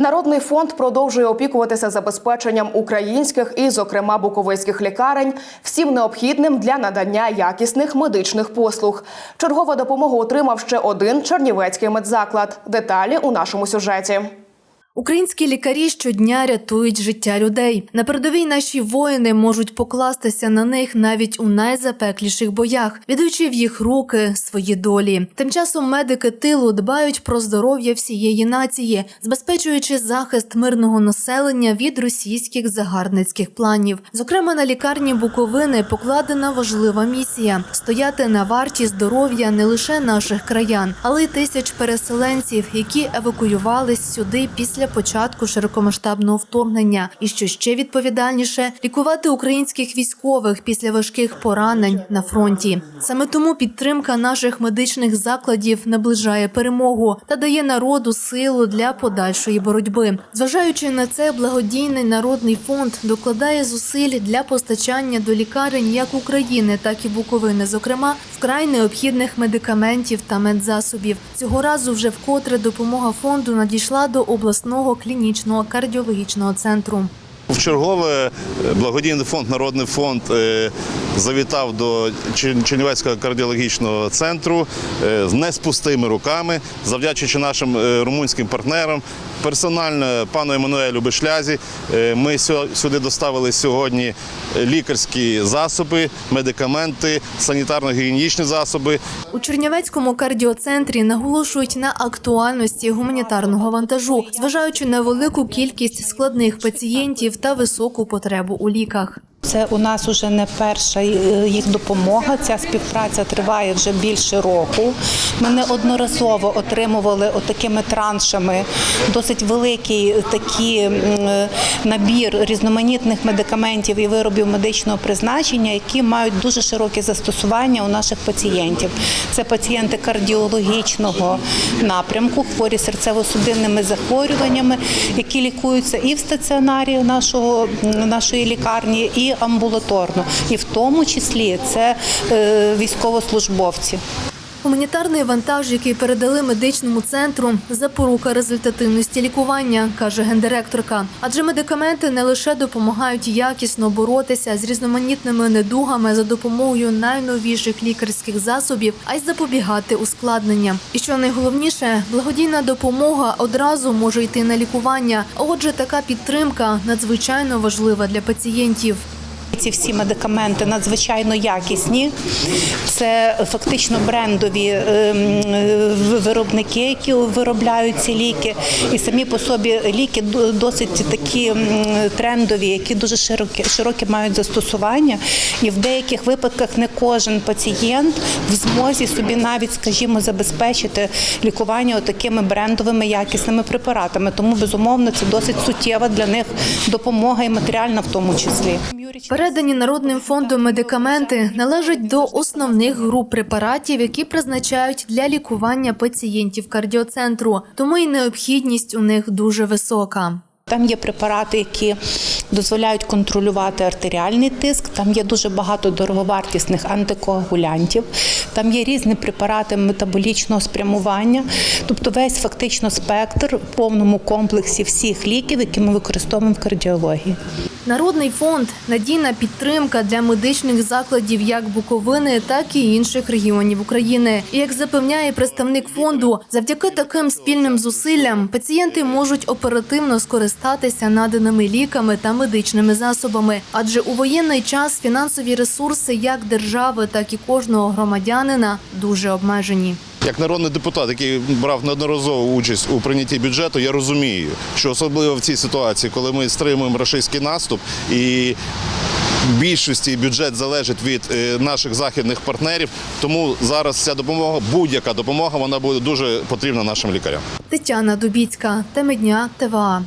Народний фонд продовжує опікуватися забезпеченням українських і, зокрема, буковицьких лікарень всім необхідним для надання якісних медичних послуг. Чергову допомогу отримав ще один чернівецький медзаклад. Деталі у нашому сюжеті. Українські лікарі щодня рятують життя людей. На передовій наші воїни можуть покластися на них навіть у найзапекліших боях, віддаючи в їх руки свої долі. Тим часом медики тилу дбають про здоров'я всієї нації, забезпечуючи захист мирного населення від російських загарбницьких планів. Зокрема, на лікарні Буковини покладена важлива місія стояти на варті здоров'я не лише наших краян, але й тисяч переселенців, які евакуювались сюди після початку широкомасштабного вторгнення. І що ще відповідальніше лікувати українських військових після важких поранень на фронті. Саме тому підтримка наших медичних закладів наближає перемогу та дає народу силу для подальшої боротьби. Зважаючи на це, благодійний народний фонд докладає зусиль для постачання до лікарень як України, так і Буковини, зокрема вкрай необхідних медикаментів та медзасобів. Цього разу вже вкотре допомога фонду надійшла до обласного клінічного кардіологічного центру. В чергове е, благодійний фонд Народний фонд е, завітав до Чер- Чернівецького кардіологічного центру не з пустими руками, завдячуючи нашим е, румунським партнерам. Персонально пану Еммануелю Бешлязі е, ми сюди доставили сьогодні лікарські засоби, медикаменти, санітарно-гігієнічні засоби. У Чернівецькому кардіоцентрі наголошують на актуальності гуманітарного вантажу, зважаючи на велику кількість складних пацієнтів та високу потребу у ліках. Це у нас вже не перша е, їх допомога. Ця співпраця триває вже більше року. Ми неодноразово отримували отакими траншами досить великий такий е, набір різноманітних медикаментів і виробів медичного призначення, які мають дуже широке застосування у наших пацієнтів. Це пацієнти кардіологічного напрямку, хворі серцево-судинними захворюваннями, які лікуються і в стаціонарі нашого нашої лікарні, і амбулаторно, і в тому числі це е, військовослужбовці. Гуманітарний вантаж, який передали медичному центру, запорука результативності лікування, каже гендиректорка. Адже медикаменти не лише допомагають якісно боротися з різноманітними недугами за допомогою найновіших лікарських засобів, а й запобігати ускладненням. І що найголовніше, благодійна допомога одразу може йти на лікування. Отже, така підтримка надзвичайно важлива для пацієнтів. Ці всі медикаменти надзвичайно якісні. Це фактично брендові ем, виробники, які виробляють ці ліки. І самі по собі ліки досить такі трендові, які дуже широкі, широкі мають застосування. І в деяких випадках не кожен пацієнт в змозі собі навіть, скажімо, забезпечити лікування такими брендовими якісними препаратами. Тому безумовно це досить суттєва для них допомога і матеріальна в тому числі. Передані Народним фондом медикаменти належать до основних груп препаратів, які призначають для лікування пацієнтів кардіоцентру, тому і необхідність у них дуже висока. Там є препарати, які дозволяють контролювати артеріальний тиск. Там є дуже багато дороговартісних антикоагулянтів. Там є різні препарати метаболічного спрямування. Тобто весь фактично спектр в повному комплексі всіх ліків, які ми використовуємо в кардіології. Народний фонд надійна підтримка для медичних закладів як Буковини, так і інших регіонів України. І як запевняє представник фонду, завдяки таким спільним зусиллям пацієнти можуть оперативно скористатися наданими ліками та медичними засобами. Адже у воєнний час фінансові ресурси як держави, так і кожного громадянина дуже обмежені. Як народний депутат, який брав неодноразову участь у прийнятті бюджету, я розумію, що особливо в цій ситуації, коли ми стримуємо рашистський наступ і більшості бюджет залежить від е, наших західних партнерів, тому зараз ця допомога, будь-яка допомога, вона буде дуже потрібна нашим лікарям. Тетяна Дубіцька, теми дня ТВА.